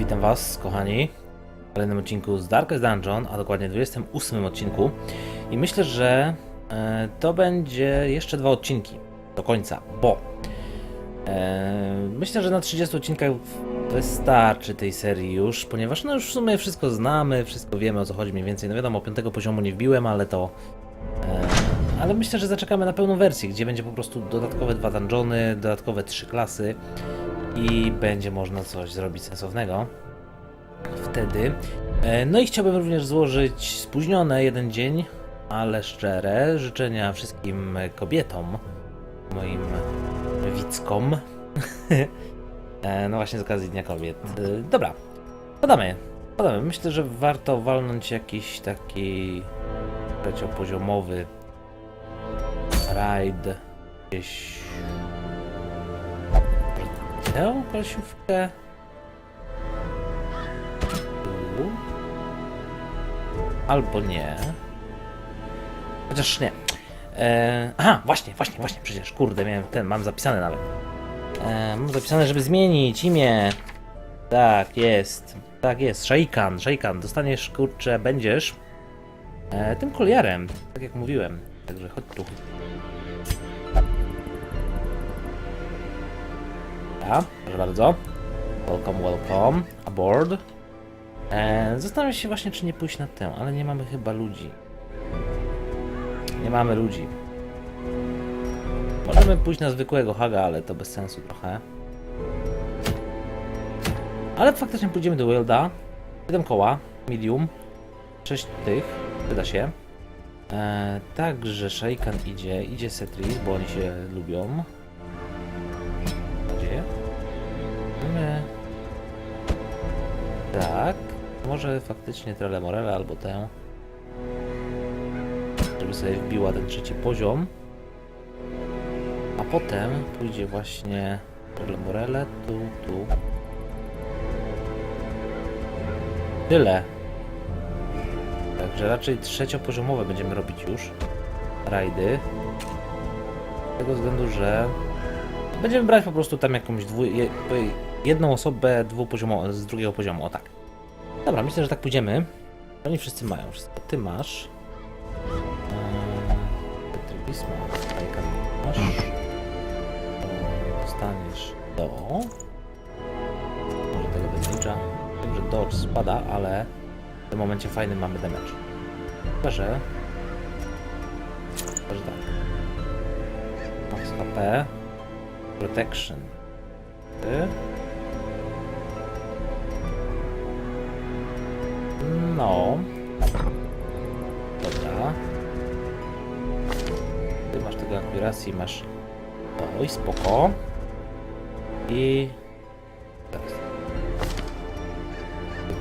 Witam Was, kochani, w kolejnym odcinku z Darkest Dungeon, a dokładnie 28 odcinku. I myślę, że e, to będzie jeszcze dwa odcinki do końca, bo e, myślę, że na 30 odcinkach wystarczy tej serii już, ponieważ no już w sumie wszystko znamy, wszystko wiemy o co chodzi mniej więcej. No wiadomo, piątego poziomu nie wbiłem, ale to. E, ale myślę, że zaczekamy na pełną wersję, gdzie będzie po prostu dodatkowe dwa dungeony, dodatkowe trzy klasy i będzie można coś zrobić sensownego wtedy. E, No i chciałbym również złożyć spóźnione jeden dzień, ale szczere życzenia wszystkim kobietom, moim widzkom. E, No właśnie z okazji Dnia Kobiet. E, Dobra, podamy. Podamy. Myślę, że warto walnąć jakiś taki trzeciopoziomowy rajd gdzieś Tę kolsiówkę. Tu. Albo nie. Chociaż nie. E, aha, właśnie, właśnie, właśnie, przecież, kurde, miałem ten, mam zapisane nawet. E, mam zapisane, żeby zmienić imię. Tak, jest. Tak jest, Shaikan, Shaikan, dostaniesz, kurczę, będziesz e, tym koliarem, tak jak mówiłem. Także chodź tu. Proszę bardzo. Welcome, welcome. Aboard. E, zastanawiam się właśnie, czy nie pójść na tę, ale nie mamy chyba ludzi. Nie mamy ludzi. Możemy pójść na zwykłego haga, ale to bez sensu trochę. Ale faktycznie pójdziemy do Wilda. 7 koła, medium. 6 tych, wyda się. E, także Shaikan idzie, idzie Setris, bo oni się lubią. Tak. Może faktycznie Trele Morele albo tę. Żeby sobie wbiła ten trzeci poziom. A potem pójdzie właśnie Trele Morele, tu, tu. Tyle. Także raczej trzeciopoziomowe będziemy robić już. Rajdy. Z tego względu, że Będziemy brać po prostu tam jakąś dwu, je, jedną osobę z drugiego poziomu, o tak. Dobra, myślę, że tak pójdziemy. Oni wszyscy mają wszystko. Ty masz. Eee, Petrybis masz. Fajka masz. Eee, Dostaniesz do. Może tego damage'a. Wiem, że dodge spada, ale w tym momencie fajny mamy damage. Chyba, że... Chyba, że tak. Max HP. Protection. Ty? No. Dobra. Ty masz tego akuracji, masz. Oj, spoko. I.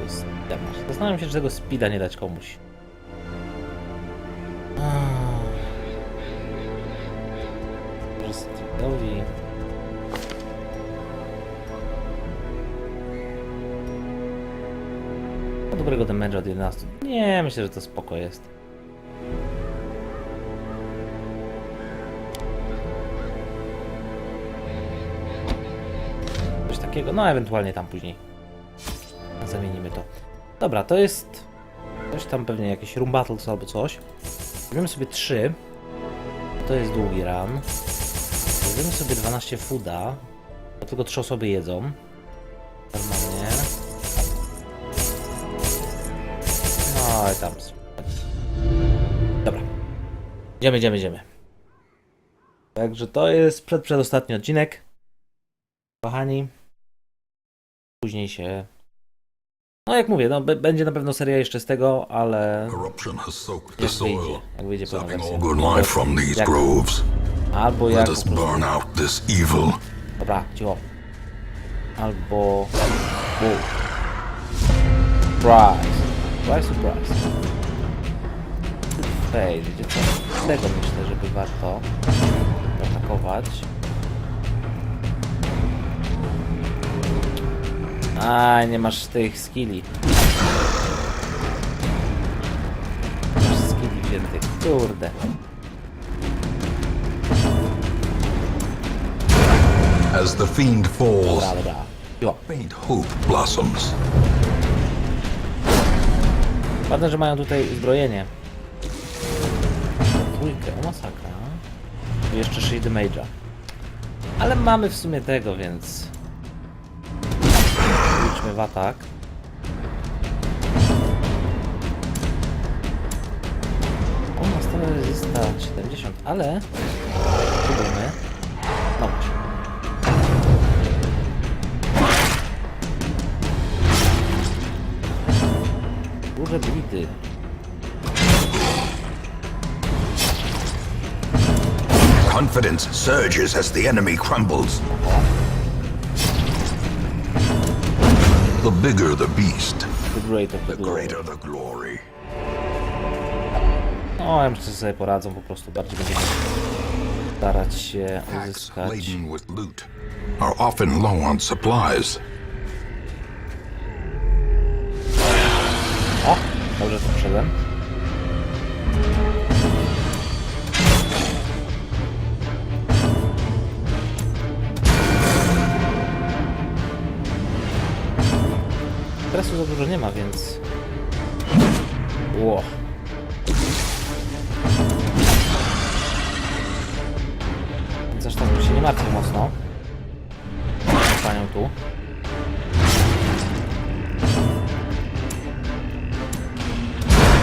Jest damage. Zastanawiam się, czy tego speeda nie dać komuś. Ah. Dobrego damage'a od 11. Nie, myślę, że to spoko jest. Coś takiego, no ewentualnie tam później. Zamienimy to. Dobra, to jest... Coś tam pewnie jakieś room battles albo coś. Weźmiemy sobie 3. To jest długi run. Weźmiemy sobie 12 fooda. Bo tylko 3 osoby jedzą. Idziemy, idziemy, idziemy. Także to jest przed, przedostatni odcinek. Kochani. Później się. No jak mówię, no, będzie na pewno seria jeszcze z tego, ale Corruption has soaked the jak wyjdzie, jak wyjdzie pełna sucking wersja. all good life from these Jak- groves. Albo jak Let us burn out this evil. Dobra, cicho. Albo... Wow. Surprise. Surprise, surprise. Ej, wiecie co? Tego myślę, żeby warto atakować. A, nie masz tych skilli. Masz skilli wziętych. Kurde. As the fiend falls, Dobra, dobra. Jo. Faint hope blossoms. Ładne, że mają tutaj uzbrojenie. Trójkę, o masakra. I jeszcze Shield Mage'a. Ale mamy w sumie tego, więc... Idźmy w atak. O, ma stałe resista 70, ale... Spróbujmy. No. Duże blity. Confidence surges as the enemy crumbles. The bigger the beast, The Great of the the Glory. greater the glory. No, ja myślę, że sobie poradzą po prostu. Bardziej będziemy starać się uzyskać. laden with loot are often low on supplies. O! Dobrze to wszedłem. Teraz już za dużo nie ma, więc... Ło. Więc aż tak się nie martwił mocno. Panią tu.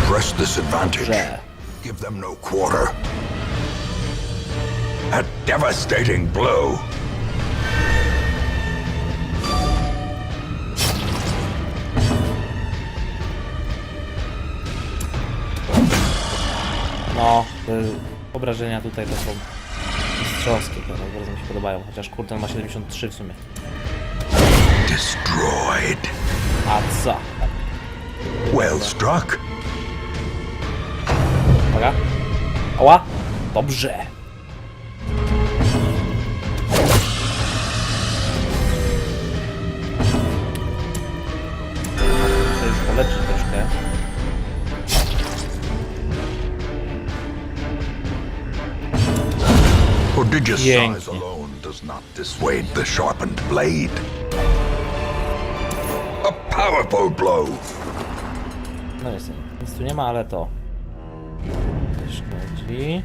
Press this advantage. Give them no quarter. A devastating blow. No, te obrażenia tutaj to są mistrzowskie, które bardzo mi się podobają. Chociaż kurde, ma 73 w sumie. Destroyed. A co? Well struck. Uwaga. Ała! Dobrze! Muszę już poleczyć blow. No jest, nic tu nie ma, ale to. Nie szkodzi.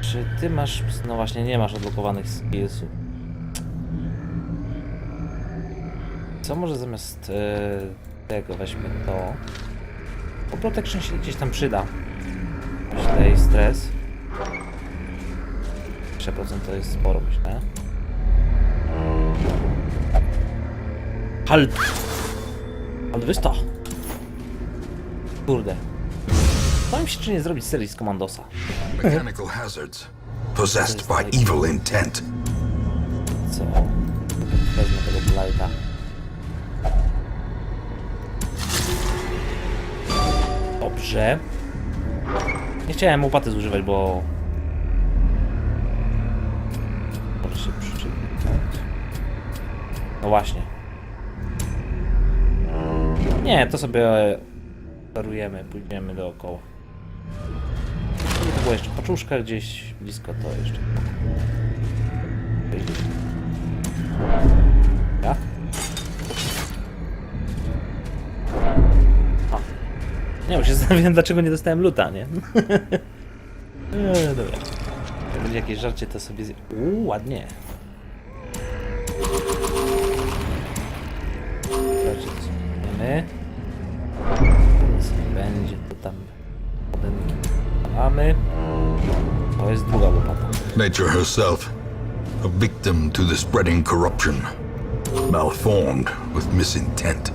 Czy ty masz... No właśnie, nie masz odblokowanych skillsów. Co może zamiast e, tego weźmy to? Bo protection się gdzieś tam przyda. Myślę i stres. 3% to jest sporo, myślę. Halt! Halt wysta! Kurde. Powiem się, czy nie zrobić serii z Komandosa. Mechanical hazards. Possessed by evil intent. Co? Wezmę tego Blighta. Dobrze. Nie chciałem łopaty zużywać, bo... No właśnie. Nie, to sobie darujemy, pójdziemy dookoła. To była jeszcze paczuszka gdzieś blisko, to jeszcze... Ja? A. Nie, bo się zastanawiam, dlaczego nie dostałem luta, nie? eee, dobra. Jak będzie jakieś żarcie, to sobie. Uuu, ładnie. Mamy. Nic nie będzie, to tam podemki mamy. To jest druga łopata. Nature herself. A victim to the spreading corruption. Malformed with misintent.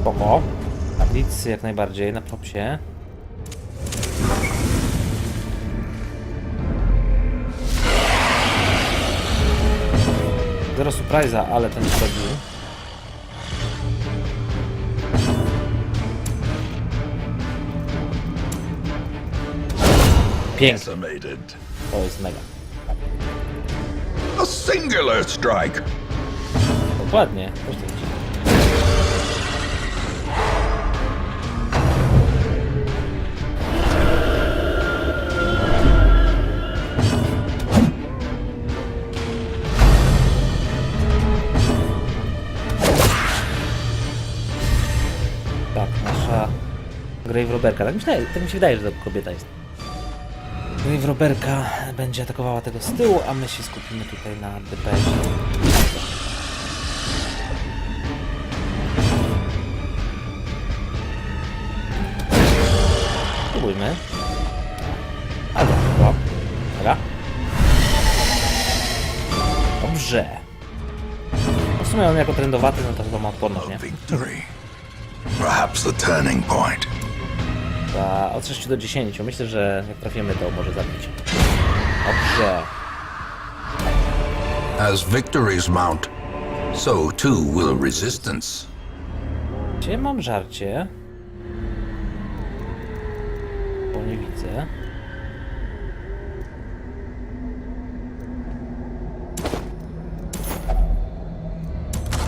Spoko. Nic jak najbardziej na propsie. Zero surprise'a, ale ten wchodził. Pięknie, to jest mega. A singular strike. Dokładnie. Też Grave Roberka. Tak, myślę, tak mi się wydaje, że to kobieta jest. Grave Roberka będzie atakowała tego z tyłu, a my się skupimy tutaj na DPS. Spróbujmy. A dobra, dobra. Dobrze. W sumie on jako trendowaty, no to chyba ma odporność, nie? Perhaps the turning point. Za od 6 do 10. Myślę, że jak trafimy, to może zabić. Dobrze. As victories mount, so too will resistance. Gdzie mam żarcie? Bo nie widzę.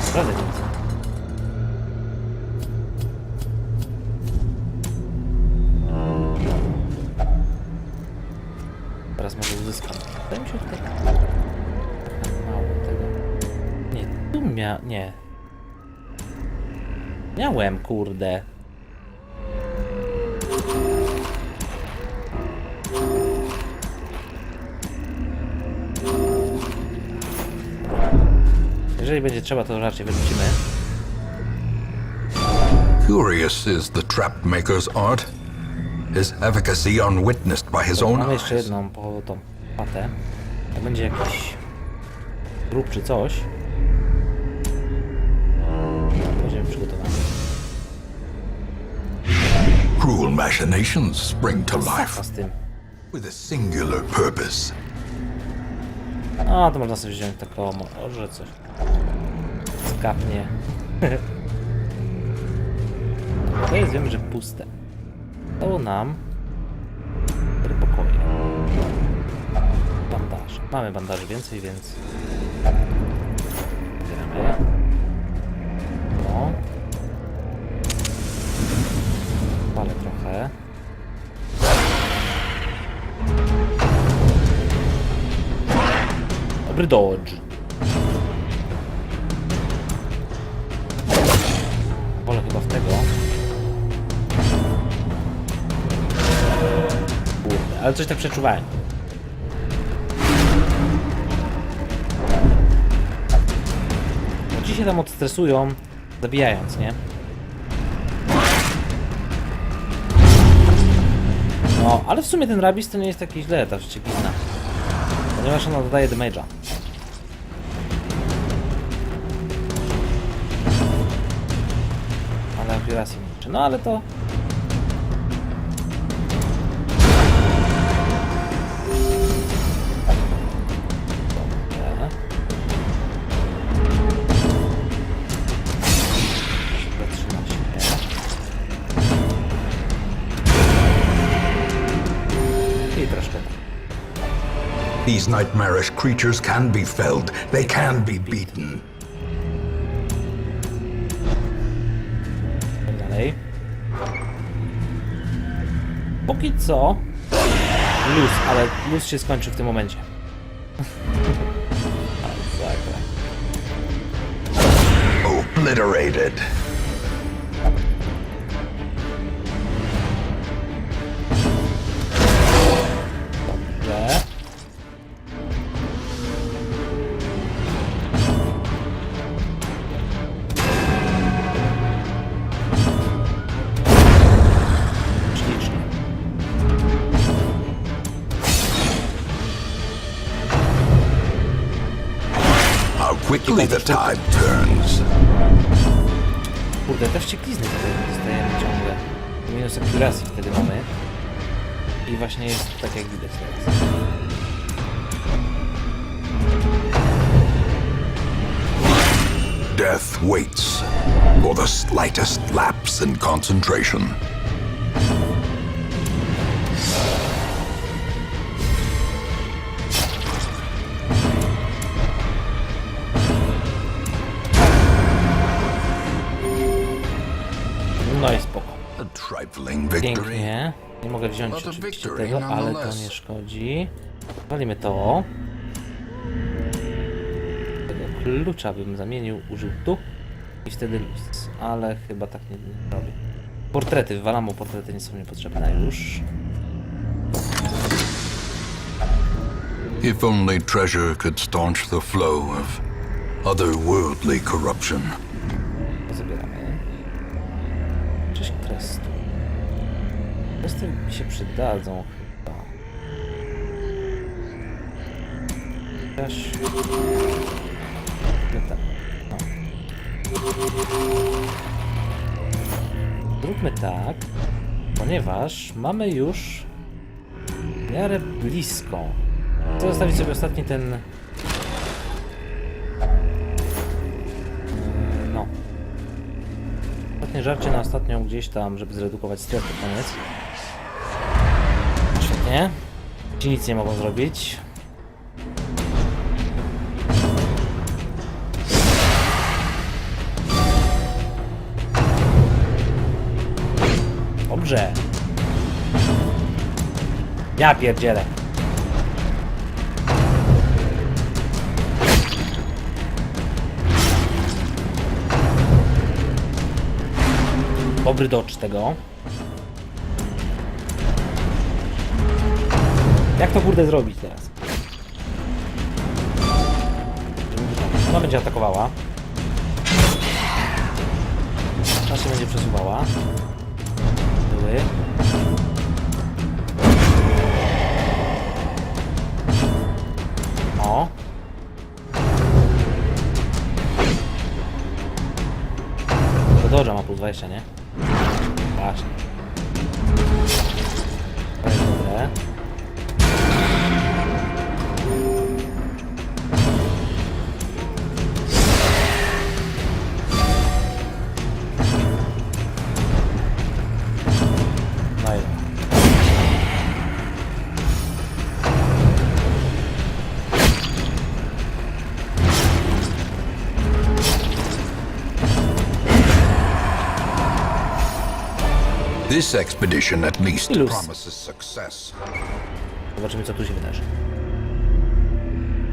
Naprawdę kurde. Jeżeli będzie trzeba, to raczej wyrzucimy. Curious is the trap maker's art. His efficacy unwitnessed by his own Mamy jeszcze eyes. jedną po tą patę. Jak będzie jakiś grób czy coś, będziemy przygotowani. Cruel machinations spring to life z tym. with a singular purpose. A, to można sobie wziąć taką, może coś. Skapnie. To jest, wiemy, że puste. Dało nam cztery pokoje. Bandaż. Mamy bandaży więcej, więc... Zbieramy. Dobry dodge. Wolę chyba w tego. Kurde, ale coś tak przeczuwałem. Bo ci się tam odstresują, zabijając, nie? No, ale w sumie ten rabis to nie jest taki źle, ta wścieklizna. Ponieważ ona dodaje damage'a. No ale to... These nightmarish creatures can be felled. They can be beaten. Póki co luz, ale luz się skończy w tym momencie. Obliterated. Quickly the tide turns. Kurde, te wścieklizny tutaj dostajemy ciągle. Minus akuracji wtedy mamy. I właśnie jest tak jak widać teraz. Death waits for the slightest lapse in concentration. Tego, ale to nie szkodzi. Walimy to. Tego klucza bym zamienił, użył tu i wtedy luz. Ale chyba tak nie, nie robię. Portrety, wywalam, bo portrety nie są niepotrzebne już. If only treasure could staunch the flow of otherworldly corruption. Kresty mi się przydadzą chyba. No tak. No. Zróbmy tak, ponieważ mamy już w miarę blisko. Chcę zostawić sobie ostatni ten... No. Żarcie na ostatnią gdzieś tam, żeby zredukować stres pod koniec. Świetnie. Ci nic nie mogą zrobić. Dobrze. Ja pierdzielę. Dobry dodge tego. Jak to kurde zrobić teraz? Ona będzie atakowała. Ta się będzie przesuwała. Były. O. To dodża ma plus 20, nie? Właśnie. To jest dobre. This expedition at least Ilus. promises success. Zobaczymy, co tu się wydarzy.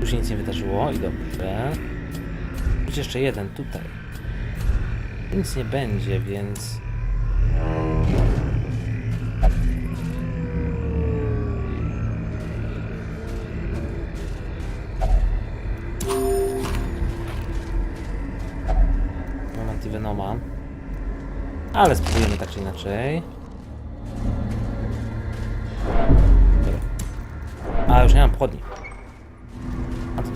Tu się nic nie wydarzyło i dobrze. Być jeszcze jeden tutaj. Nic nie będzie, więc... Mam antivenoma. Ale spróbujemy tak czy inaczej. Dobra. A, już nie mam pochodni. A to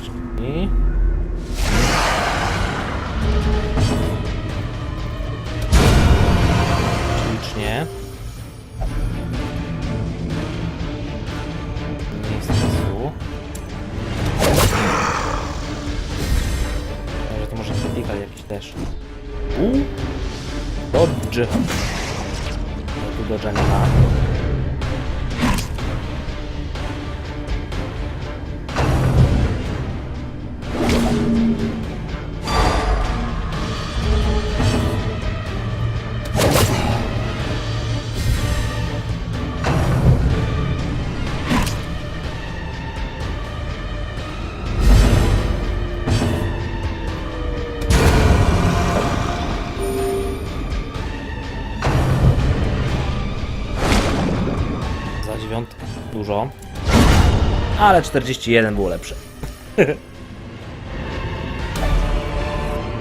Ale 41 było lepsze.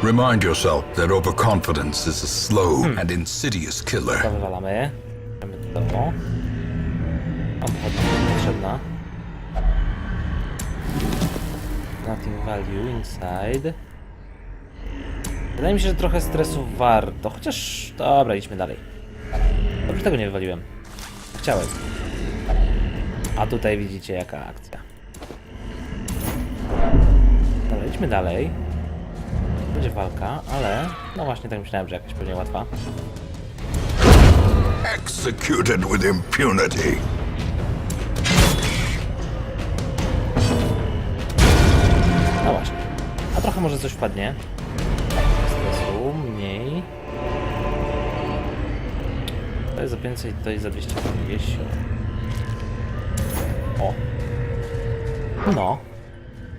Remind yourself that overconfidence is a slow and insidious To killer. wywalamy. Mamy to. Mam pochodnia potrzebna. Nothing value inside. Wydaje mi się, że trochę stresu warto. Chociaż. Dobra, idźmy dalej. Dobrze tego nie wywaliłem. Chciałem. A tutaj widzicie jaka akcja. Dobra, idźmy dalej. Będzie walka, ale. No właśnie, tak myślałem, że jakaś pewnie łatwa. Executed with impunity. No właśnie. A trochę może coś wpadnie. Stresu, mniej. To jest za 500, to jest za 250. No.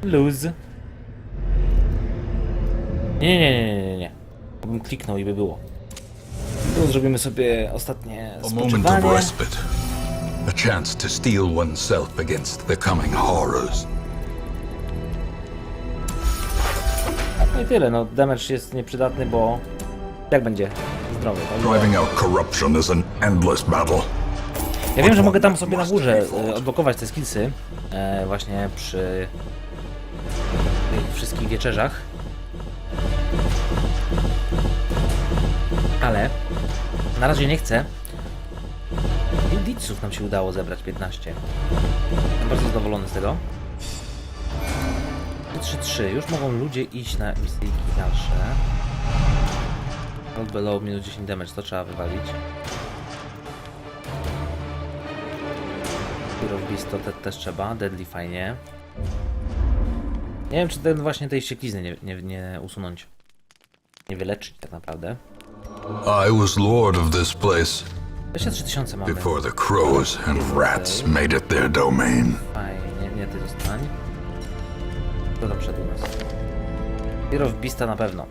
Lose. Nie, nie, nie, nie, nie. Bym kliknął i by było. Tu zrobimy sobie ostatnie spoczywanie. respite. A chance to steel oneself against the coming horrors. No i tyle, no damage jest nieprzydatny, bo jak będzie zdrowy. tak? Driving out corruption is an endless battle. Ja wiem, że mogę tam sobie na górze e, odblokować te skillsy e, właśnie przy tych wszystkich wieczerzach. Ale na razie nie chcę. Indiców nam się udało zebrać 15. Jestem bardzo zadowolony z tego. 3-3. Już mogą ludzie iść na misyjki dalsze. Hold below minus 10 damage, to trzeba wywalić. Of Beast to te, też trzeba, Deadly fajnie. Nie wiem, czy ten właśnie tej ścieklizny nie, nie, nie usunąć. Nie wyleczyć tak naprawdę. I was lord of this place 23 tysiące mamy. before the crows and rats made it their domain. Fajnie, nie ty zostań. Kto tam przed nas? Fear of Beasta na pewno.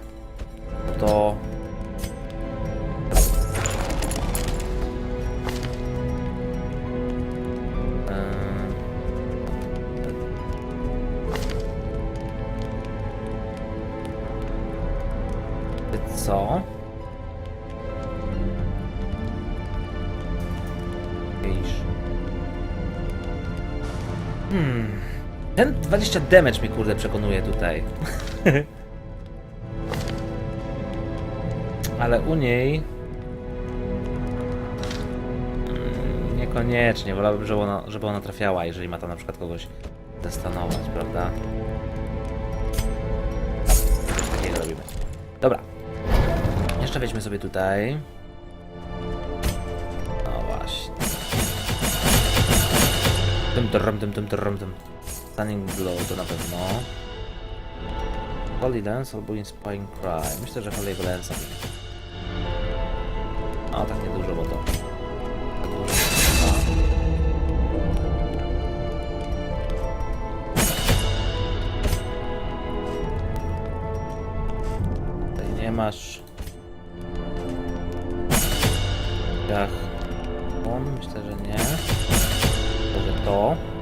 No To... 20 damage mnie kurde przekonuje tutaj. Ale u niej... Mm, Niekoniecznie, wolałbym, żeby ona, żeby ona trafiała, jeżeli ma tam na przykład kogoś zastanować, prawda? Coś takiego robimy. Dobra. Jeszcze weźmy sobie tutaj. No właśnie. Tym, tym, tym, tym, tym, tym. Stunning Blow to na pewno. Holy Lance albo Inspiring Cry. Myślę, że Holy Lance. A tak niedużo, bo to. dużo. Tutaj nie masz. Jach. On? Myślę, że nie. Może to.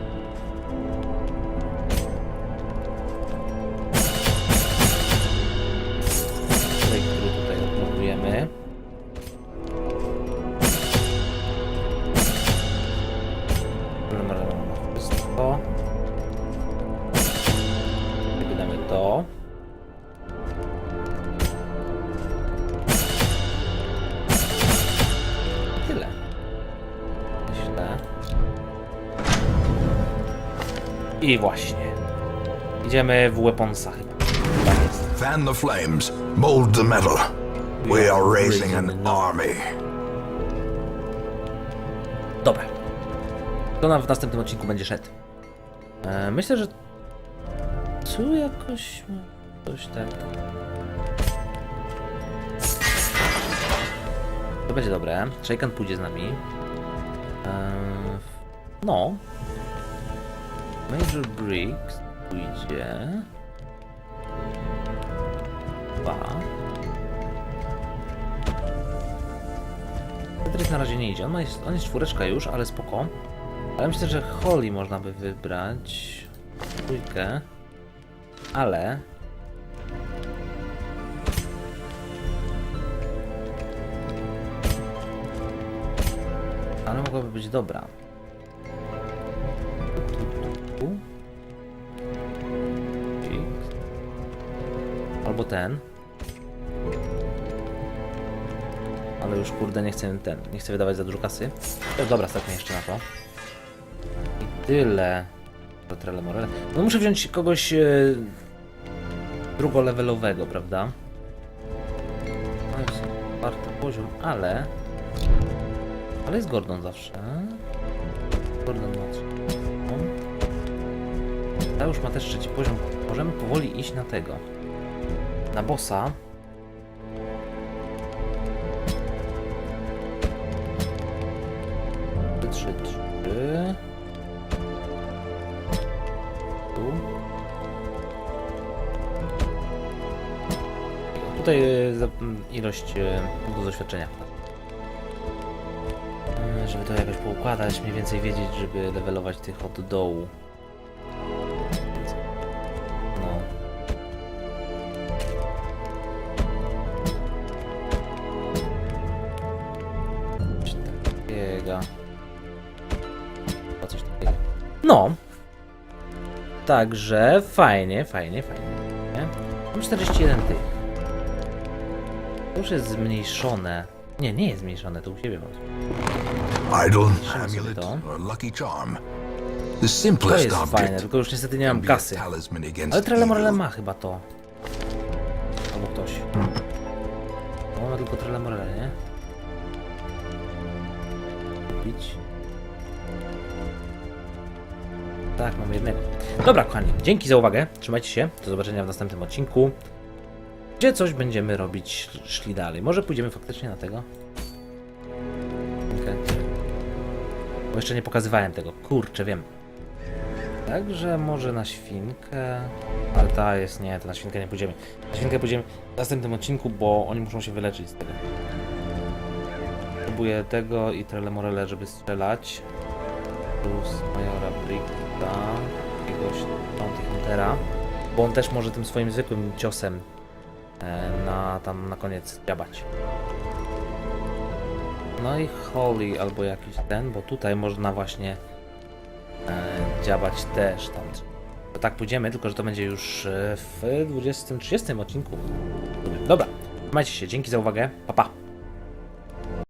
I właśnie. Idziemy w weaponsa chyba. Tak. Fan the flames, mold the metal. We are raising an army. Dobra. To nam w następnym odcinku będzie szedł. E, myślę, że tu jakoś coś tak. To będzie dobre. Shaken pójdzie z nami. E, no. Major Briggs pójdzie. Dwa. Cedric na razie nie idzie. On, ma jest, on jest czwóreczka już, ale spoko. Ale myślę, że Holly można by wybrać. Trójkę. Ale... Ale mogłaby być dobra. Ten. Ale już kurde nie chcę ten, nie chcę wydawać za dużo kasy. To dobra, stawmy jeszcze na to. I tyle. Rotrele Morele. No muszę wziąć kogoś e, drugolevelowego, prawda? To jest poziom, ale... Ale jest Gordon zawsze. Gordon ma. Ta już ma też trzeci poziom. Możemy powoli iść na tego. Na bossa. Trzy, trzy. Tu. Tutaj e, za- m, ilość e, do doświadczenia. E, Żeby to jakoś poukładać, mniej więcej wiedzieć, żeby levelować tych od dołu. Także fajnie, fajnie, fajnie. Nie? Mam 41 tych. To już jest zmniejszone. Nie, nie jest zmniejszone, to u siebie mam. Idol, amulet, to. or lucky charm. The To jest fajne, tylko już niestety nie mam kasy. Ale Trelemorele evil. ma chyba to. Albo ktoś. No, ma tylko Trelemorele, nie? Kupić. Tak, mamy jednego. Dobra, kochani, dzięki za uwagę. Trzymajcie się. Do zobaczenia w następnym odcinku. Gdzie coś będziemy robić, szli dalej. Może pójdziemy faktycznie na tego? Okej. Bo jeszcze nie pokazywałem tego. Kurczę, wiem. Także może na świnkę. Ale ta jest nie, to na świnkę nie pójdziemy. Na świnkę pójdziemy w następnym odcinku, bo oni muszą się wyleczyć z tego. Próbuję tego i Trelemorele, żeby strzelać. Plus Majora Bricka, jakiegoś Bounty Huntera. Bo on też może tym swoim zwykłym ciosem e, na tam na koniec dziabać. No i Holly albo jakiś ten, bo tutaj można właśnie e, dziabać też tam. To tak pójdziemy, tylko że to będzie już e, w 20-30 odcinku. Dobra, trzymajcie się, dzięki za uwagę, pa pa!